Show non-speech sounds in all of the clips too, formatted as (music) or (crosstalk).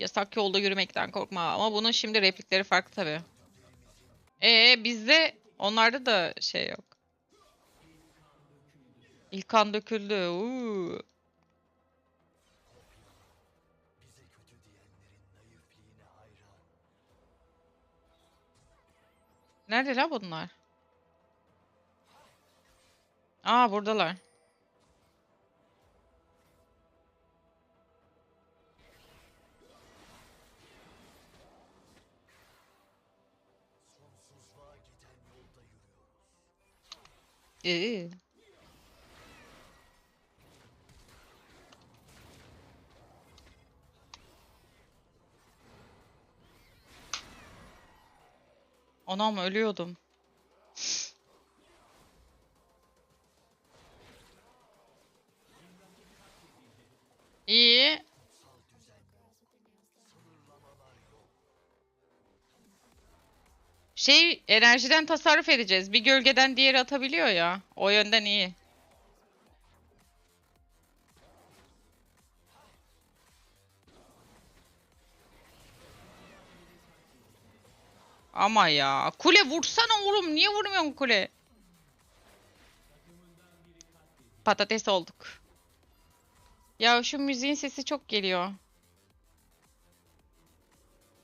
Yasak yolda yürümekten korkma. Ama bunun şimdi replikleri farklı tabii. Ee bizde onlarda da şey yok. İlk kan döküldü. Uuu. Nerede la bunlar? Aa buradalar. İyi. Anam ölüyordum. Şey enerjiden tasarruf edeceğiz. Bir gölgeden diğeri atabiliyor ya. O yönden iyi. Ama ya. Kule vursana oğlum. Niye vurmuyorsun kule? Patates olduk. Ya şu müziğin sesi çok geliyor.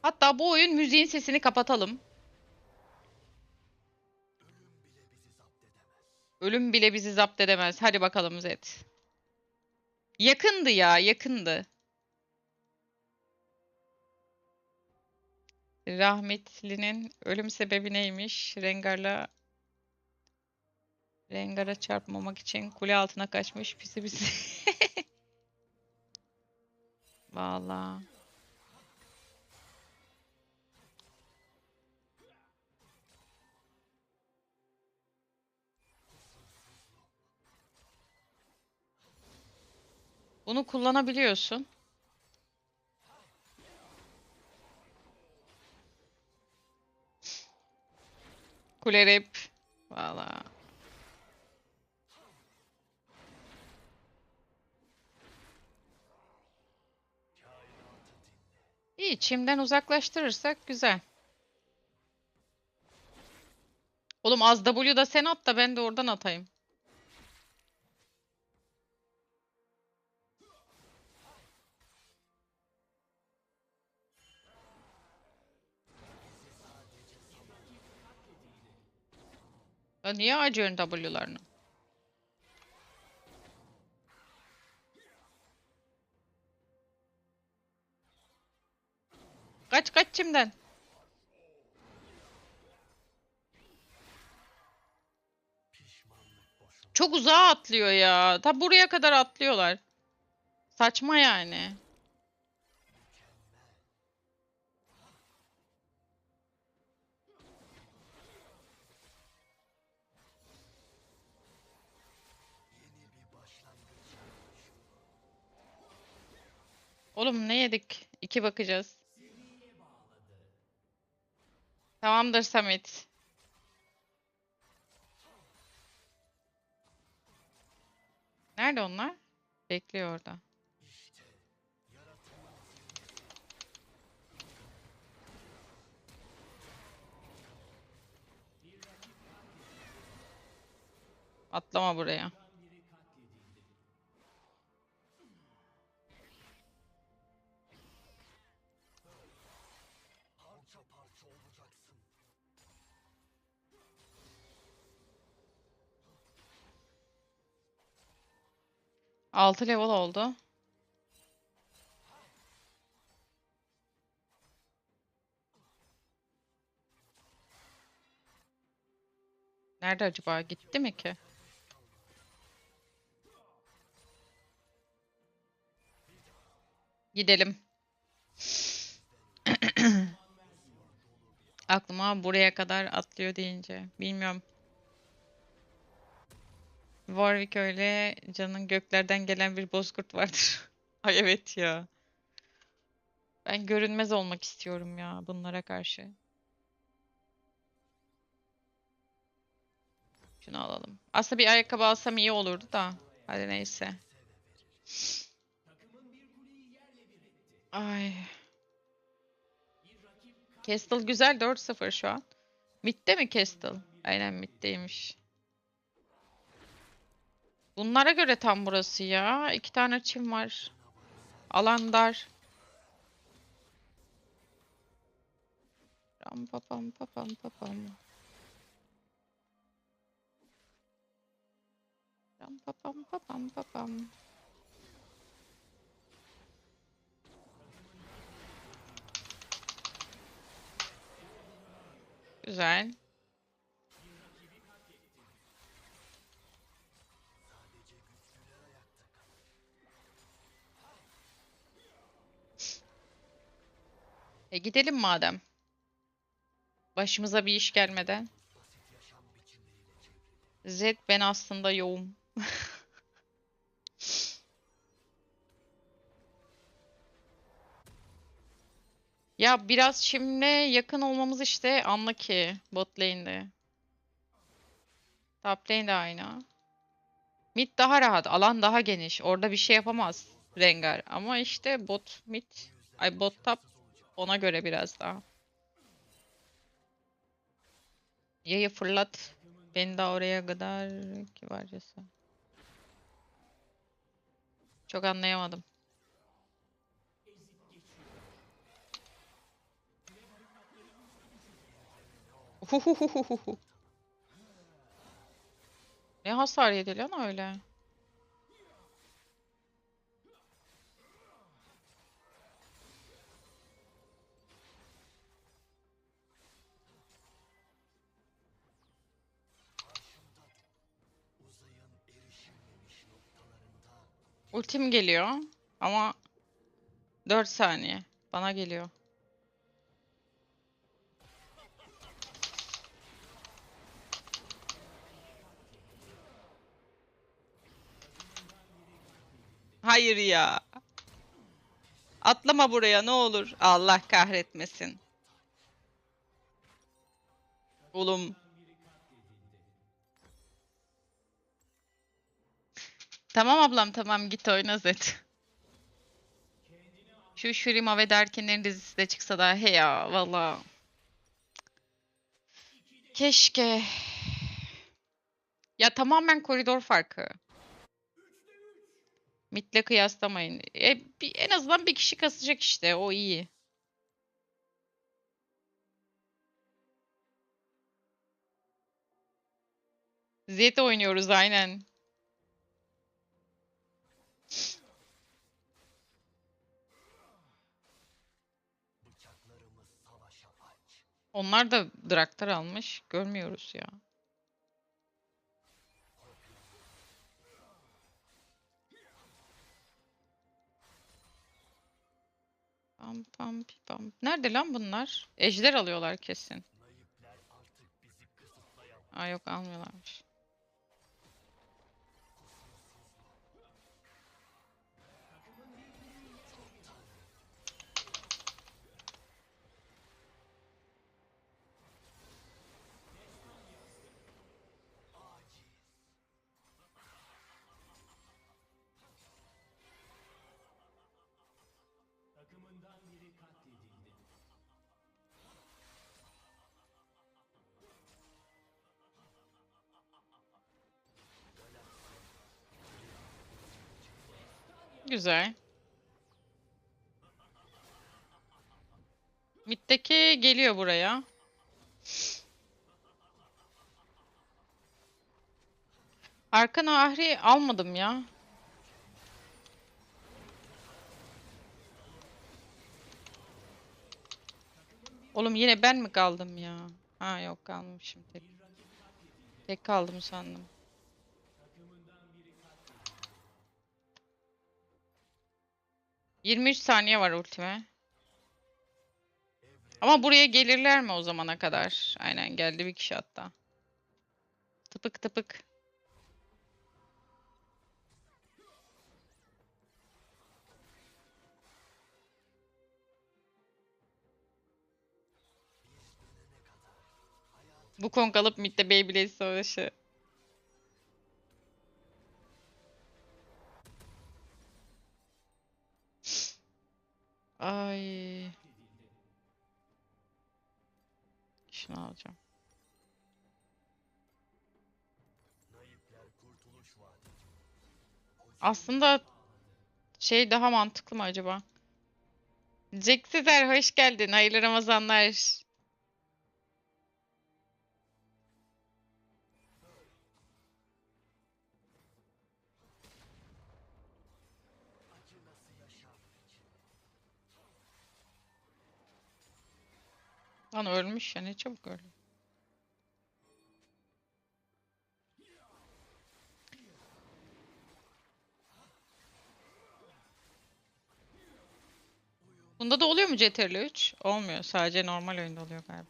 Hatta bu oyun müziğin sesini kapatalım. Ölüm bile bizi zapt edemez. Hadi bakalım Zed. Yakındı ya, yakındı. Rahmetlinin ölüm sebebi neymiş? Rengar'la Rengar'a çarpmamak için kule altına kaçmış pisi pisi. (laughs) Vallahi. Bunu kullanabiliyorsun. Kule rap. Valla. İyi, çimden uzaklaştırırsak güzel. Oğlum az W da sen at da ben de oradan atayım. Ya niye acıyorsun W'larını? Kaç kaç çimden. Çok uzağa atlıyor ya. Ta buraya kadar atlıyorlar. Saçma yani. Oğlum ne yedik? İki bakacağız. Tamamdır Samet. Nerede onlar? Bekliyor orada. Atlama buraya. Altı level oldu. Nerede acaba? Gitti mi ki? Gidelim. (clears throat) Aklıma buraya kadar atlıyor deyince. Bilmiyorum. Warwick öyle canın göklerden gelen bir bozkurt vardır. (laughs) Ay evet ya. Ben görünmez olmak istiyorum ya bunlara karşı. Şunu alalım. Aslında bir ayakkabı alsam iyi olurdu da. Hadi neyse. Ay. Castle güzel 4-0 şu an. Mid'de mi Castle? Aynen mid'deymiş. Bunlara göre tam burası ya. İki tane çim var. Alan dar. Pam pa pam pa pam. Ram pa pam pa pam pa pam. Güzel. E gidelim madem. Başımıza bir iş gelmeden. Z ben aslında yoğum. (laughs) Ya biraz şimdi yakın olmamız işte anla ki bot lane'de. Top lane aynı. Mid daha rahat, alan daha geniş. Orada bir şey yapamaz Rengar. Ama işte bot mid, ay bot top ona göre biraz daha. Yayı fırlat. Beni de oraya kadar ki varcası. Çok anlayamadım. Ne hasar yedi lan öyle? Ultim geliyor ama 4 saniye bana geliyor. Hayır ya. Atlama buraya ne olur. Allah kahretmesin. Oğlum. Tamam ablam tamam git oyna Zed. Şu Shurima ve Derken'lerin dizisi de çıksa da he ya valla. Keşke. Ya tamamen koridor farkı. Mid'le kıyaslamayın. E, bir- en azından bir kişi kasacak işte. O iyi. Zed oynuyoruz aynen. Onlar da Draktar almış. Görmüyoruz ya. Pam pam pam. Nerede lan bunlar? Ejder alıyorlar kesin. Aa yok almıyorlarmış. Güzel. Mid'deki geliyor buraya. Arkan Ahri almadım ya. Oğlum yine ben mi kaldım ya? Ha yok kalmamışım tek. Tek kaldım sandım. Yirmi üç saniye var ultime. Ama buraya gelirler mi o zamana kadar? Aynen geldi bir kişi hatta. Tıpık tıpık. Bu Kong alıp midde Beyblade savaşı. Aslında şey daha mantıklı mı acaba? Jack Sezer hoş geldin. Hayırlı Ramazanlar. Lan ölmüş ya ne çabuk öldü. Bunda da oluyor mu CTRL 3? Olmuyor. Sadece normal oyunda oluyor galiba.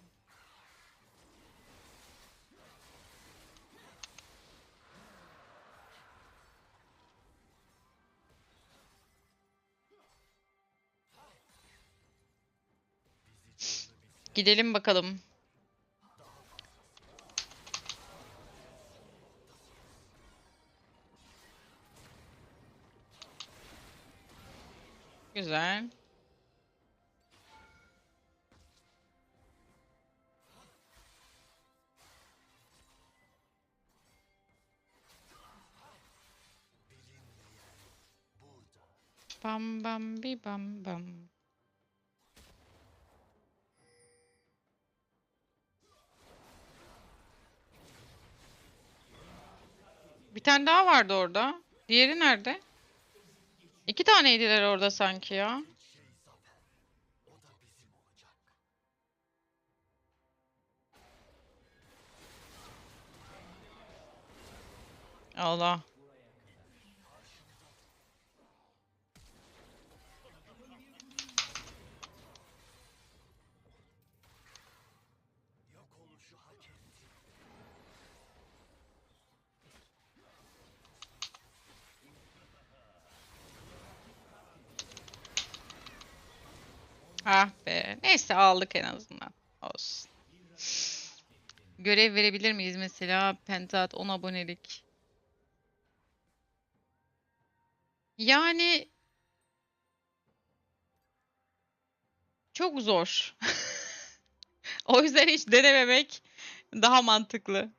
Gidelim bakalım. Güzel. Bam bam bi bam bam. Bir tane daha vardı orada. Diğeri nerede? İki taneydiler orada sanki ya. Allah. Ah be. Neyse aldık en azından. Olsun. Görev verebilir miyiz mesela? Pentat 10 abonelik. Yani çok zor. (laughs) O yüzden hiç denememek daha mantıklı.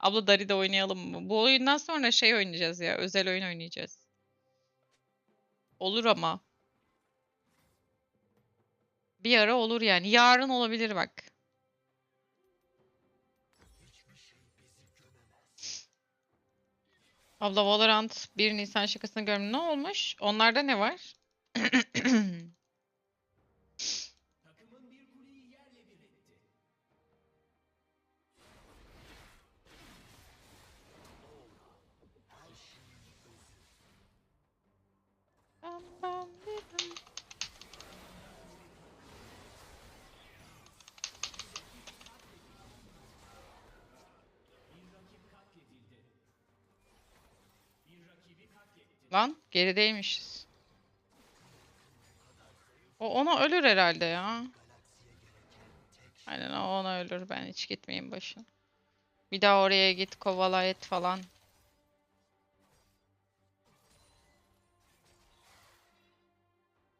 Abla Dari'de oynayalım mı? Bu oyundan sonra şey oynayacağız ya. Özel oyun oynayacağız. Olur ama. Bir ara olur yani. Yarın olabilir bak. Abla Valorant 1 Nisan şakasını görmüş. Ne olmuş? Onlarda ne var? (clears throat) Bam bam. Lan gerideymişiz. O ona ölür herhalde ya. Aynen o ona ölür. Ben hiç gitmeyeyim başına. Bir daha oraya git kovala et falan.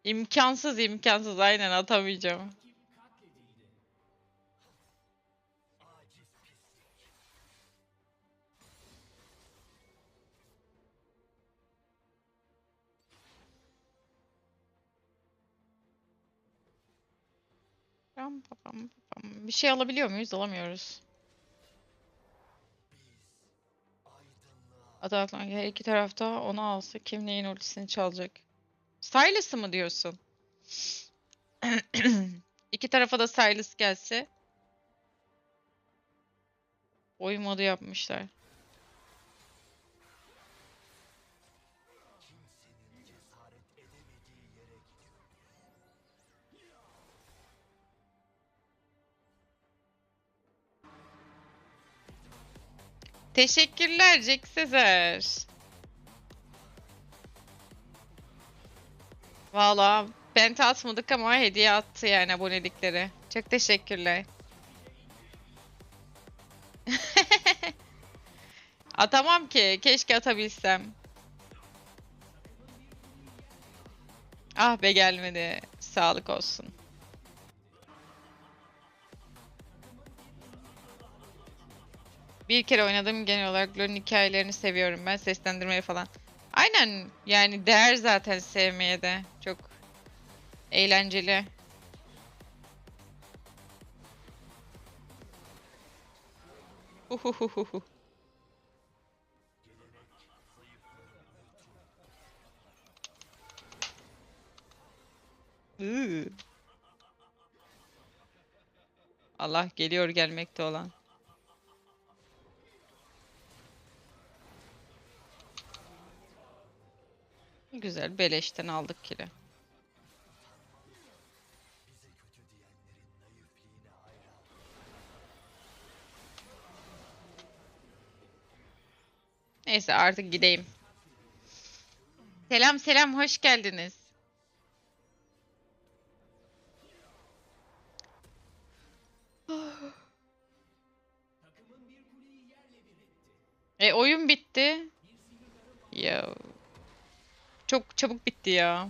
İmkansız imkansız aynen atamayacağım. Pam pam pam. Bir şey alabiliyor muyuz? Alamıyoruz. Ataklan her iki tarafta onu alsa kim neyin ultisini çalacak? Silas'ı mı diyorsun? (clears throat) İki tarafa da Silas gelse. Oyun modu yapmışlar. Teşekkürler Jack Sezer. Valla penta atmadık ama hediye attı yani abonelikleri. Çok teşekkürler. (laughs) Atamam ki. Keşke atabilsem. Ah be gelmedi. Sağlık olsun. Bir kere oynadım genel olarak LoL'ün hikayelerini seviyorum ben seslendirmeyi falan. Aynen yani değer zaten sevmeye de çok eğlenceli. Uhuhuhuhu. Allah geliyor gelmekte olan. Güzel beleşten aldık kili. Neyse artık gideyim. Selam selam hoş geldiniz. Çabuk bitti ya.